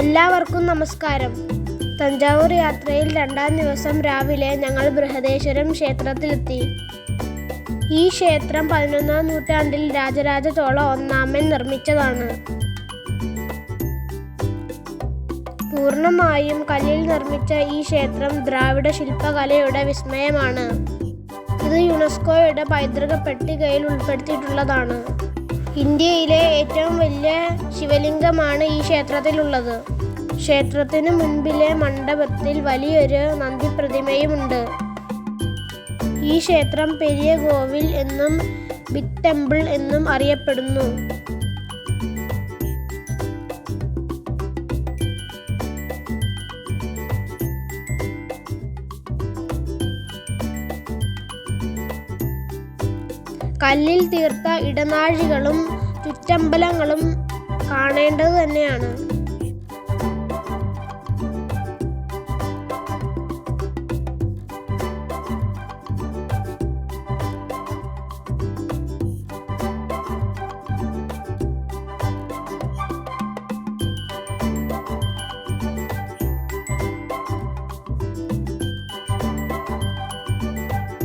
എല്ലാവർക്കും നമസ്കാരം. തഞ്ചാവൂർ യാത്രയിൽ രണ്ടാം ദിവസം രാവിലെ ഞങ്ങൾ ബൃഹദേശ്വരം ക്ഷേത്രത്തിലെത്തി. ഈ ക്ഷേത്രം പതിനൊന്നാം നൂറ്റാണ്ടിൽ രാജരാജ ചോള ഒന്നാമൻ നിർമ്മിച്ചതാണ്. പൂർണമായും കല്ലിൽ നിർമ്മിച്ച ഈ ക്ഷേത്രം ദ്രാവിഡ ശില്പകലയുടെ വിസ്മയമാണ്. ഇത് യുനെസ്കോയുടെ പൈതൃക പട്ടികയിൽ ഉൾപ്പെടുത്തിയിട്ടുള്ളതാണ്. ഇന്ത്യയിലെ ഏറ്റവും വലിയ ശിവലിംഗമാണ് ഈ ക്ഷേത്രത്തിലുള്ളത്. ക്ഷേത്രത്തിന് മുൻപിലെ മണ്ഡപത്തിൽ വലിയൊരു നന്ദി പ്രതിമയുമുണ്ട് ഈ ക്ഷേത്രം പെരിയ കോവിൽ എന്നും ബിഗ് ടെമ്പിൾ എന്നും അറിയപ്പെടുന്നു. കല്ലിൽ തീർത്ത ഇടനാഴികളും ചുറ്റമ്പലങ്ങളും കാണേണ്ടത് തന്നെയാണ്.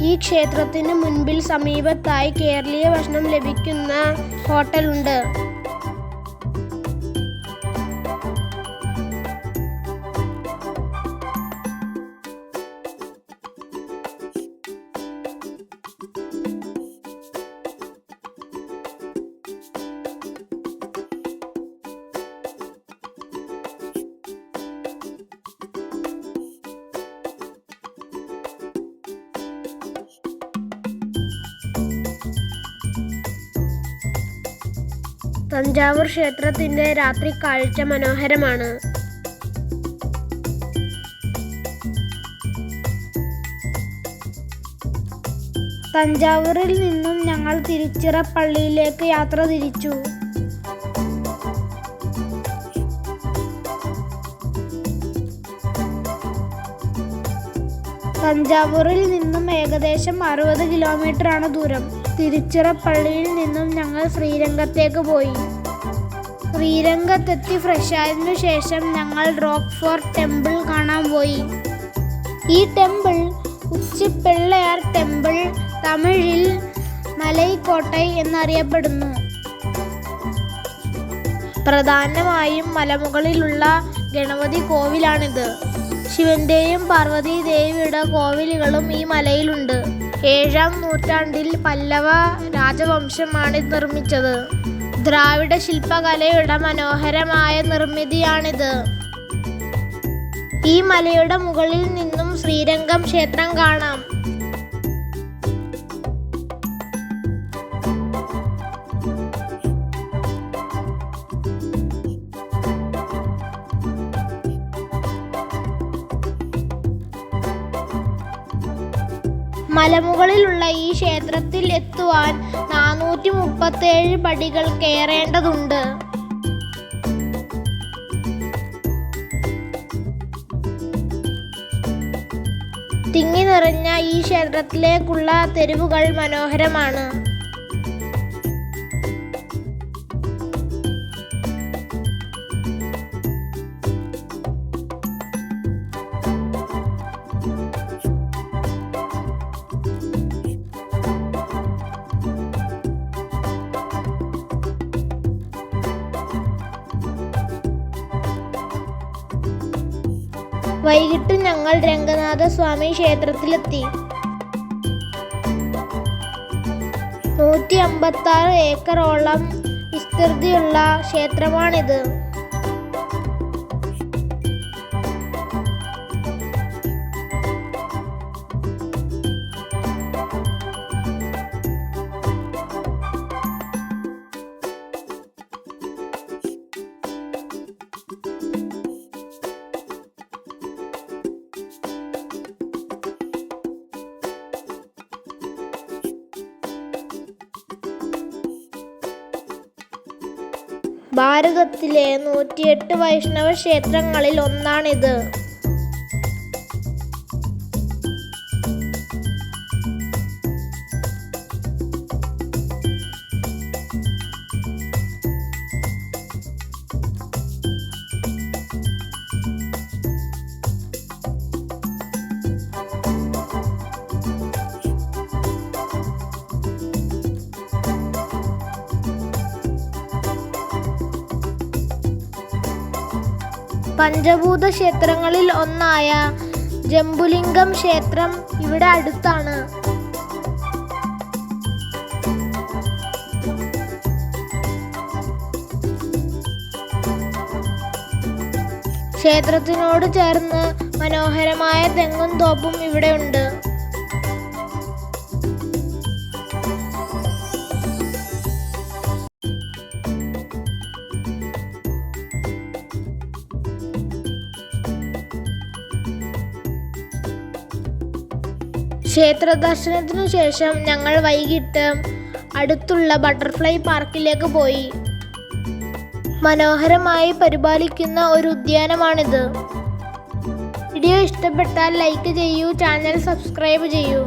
ഈ ക്ഷേത്രത്തിന് മുൻപിൽ സമീപത്തായി കേരളീയ ഭക്ഷണം ലഭിക്കുന്ന ഹോട്ടലുണ്ട്. തഞ്ചാവൂർ ക്ഷേത്രത്തിന്റെ രാത്രി കാഴ്ച മനോഹരമാണ്. തഞ്ചാവൂരിൽ നിന്നും ഞങ്ങൾ തിരുച്ചിറപ്പള്ളിയിലേക്ക് യാത്ര തിരിച്ചു. തഞ്ചാവൂരിൽ നിന്നും ഏകദേശം അറുപത് കിലോമീറ്റർ ആണ് ദൂരം. തിരുച്ചിറപ്പള്ളിയിൽ നിന്നും ഞങ്ങൾ ശ്രീരംഗത്തേക്ക് പോയി. ശ്രീരംഗത്തെത്തി ഫ്രഷായതിനു ശേഷം ഞങ്ങൾ റോക്ക് ഫോർ ടെമ്പിൾ കാണാൻ പോയി. ഈ ടെമ്പിൾ ഉച്ചിപ്പിള്ളയാർ ടെമ്പിൾ തമിഴിൽ മലൈക്കോട്ടൈ എന്നറിയപ്പെടുന്നു. പ്രധാനമായും മലമുകളിലുള്ള ഗണപതി കോവിലാണിത്. ശിവന്റെയും പാർവതി ദേവിയുടെ കോവിലുകളും ഈ മലയിലുണ്ട്. ഏഴാം നൂറ്റാണ്ടിൽ പല്ലവ രാജവംശമാണ് ഇത് നിർമ്മിച്ചത്. ദ്രാവിഡ ശില്പകലയുടെ മനോഹരമായ നിർമ്മിതിയാണിത്. ഈ മലയുടെ മുകളിൽ നിന്നും ശ്രീരംഗം ക്ഷേത്രം കാണാം. മലമുകളിലുള്ള ഈ ക്ഷേത്രത്തിൽ എത്തുവാൻ നാനൂറ്റി മുപ്പത്തേഴ് പടികൾ കയറേണ്ടതുണ്ട്. തിങ്ങി നിറഞ്ഞ ഈ ക്ഷേത്രത്തിലേക്കുള്ള തെരുവുകൾ മനോഹരമാണ്. വൈകിട്ട് ഞങ്ങൾ രംഗനാഥ സ്വാമി ക്ഷേത്രത്തിലെത്തി. നൂറ്റി അമ്പത്തി ആറ് ഏക്കറോളം വിസ്തൃതിയുള്ള ക്ഷേത്രമാണിത്. ഭാരതത്തിലെ നൂറ്റിയെട്ട് വൈഷ്ണവ ക്ഷേത്രങ്ങളിൽ ഒന്നാണിത്. പഞ്ചഭൂത ക്ഷേത്രങ്ങളിൽ ഒന്നായ ജംബുലിംഗം ക്ഷേത്രം ഇവിടെ അടുത്താണ്. ക്ഷേത്രത്തിനോട് ചേർന്ന് മനോഹരമായ തെങ്ങും തോപ്പും ഇവിടെ ഉണ്ട് ക്ഷേത്ര ദർശനത്തിനു ശേഷം ഞങ്ങൾ വൈകിട്ട് അടുത്തുള്ള ബട്ടർഫ്ലൈ പാർക്കിലേക്ക് പോയി. മനോഹരമായി പരിപാലിക്കുന്ന ഒരു ഉദ്യാനമാണിത്. വീഡിയോ ഇഷ്ടപ്പെട്ടാൽ ലൈക്ക് ചെയ്യൂ ചാനൽ സബ്സ്ക്രൈബ് ചെയ്യൂ.